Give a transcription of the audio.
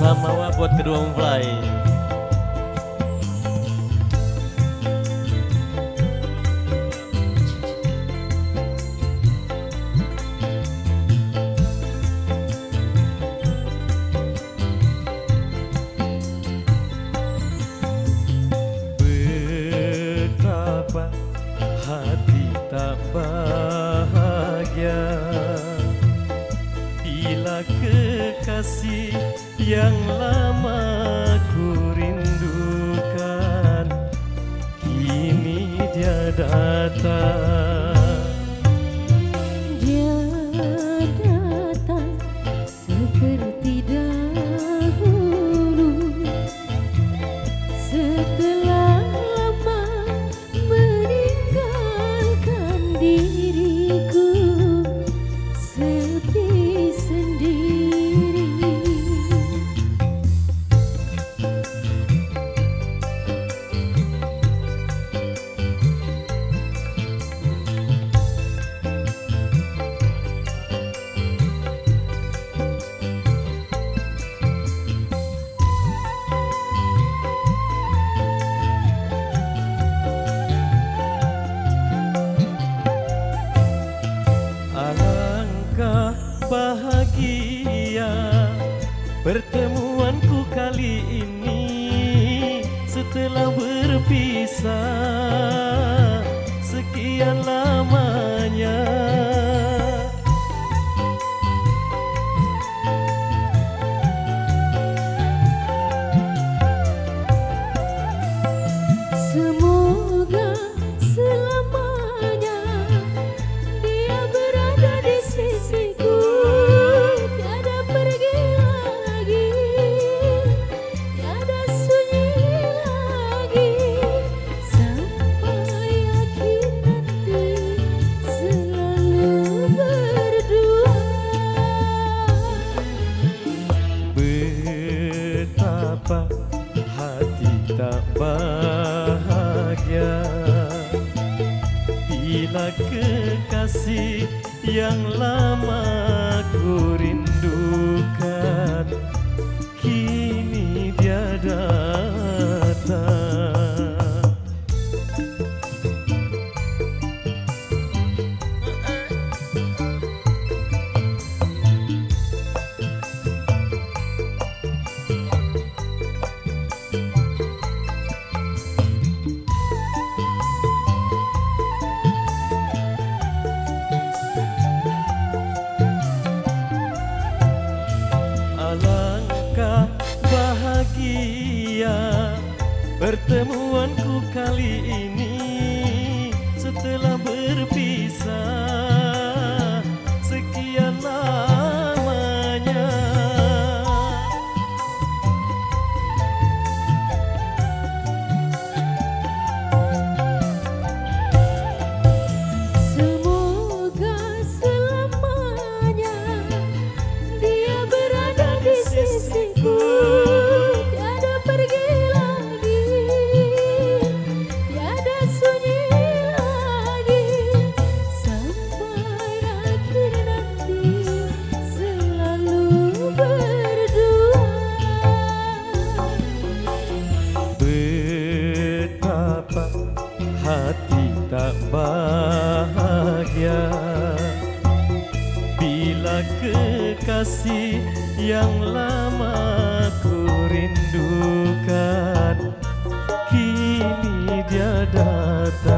sama wa buat kedua mempelai. Betapa hati yang lama ku rindukan. Kini dia datang. Dia datang seperti dahulu. Setelah Alangkah bahagia pertemuanku kali ini setelah berpisah? Sekian Betapa hati tak bahagia? Bila kekasih yang lama ku rindukan bahagia pertemuanku kali ini setelah Kekasih yang lama ku rindukan. Kini dia datang.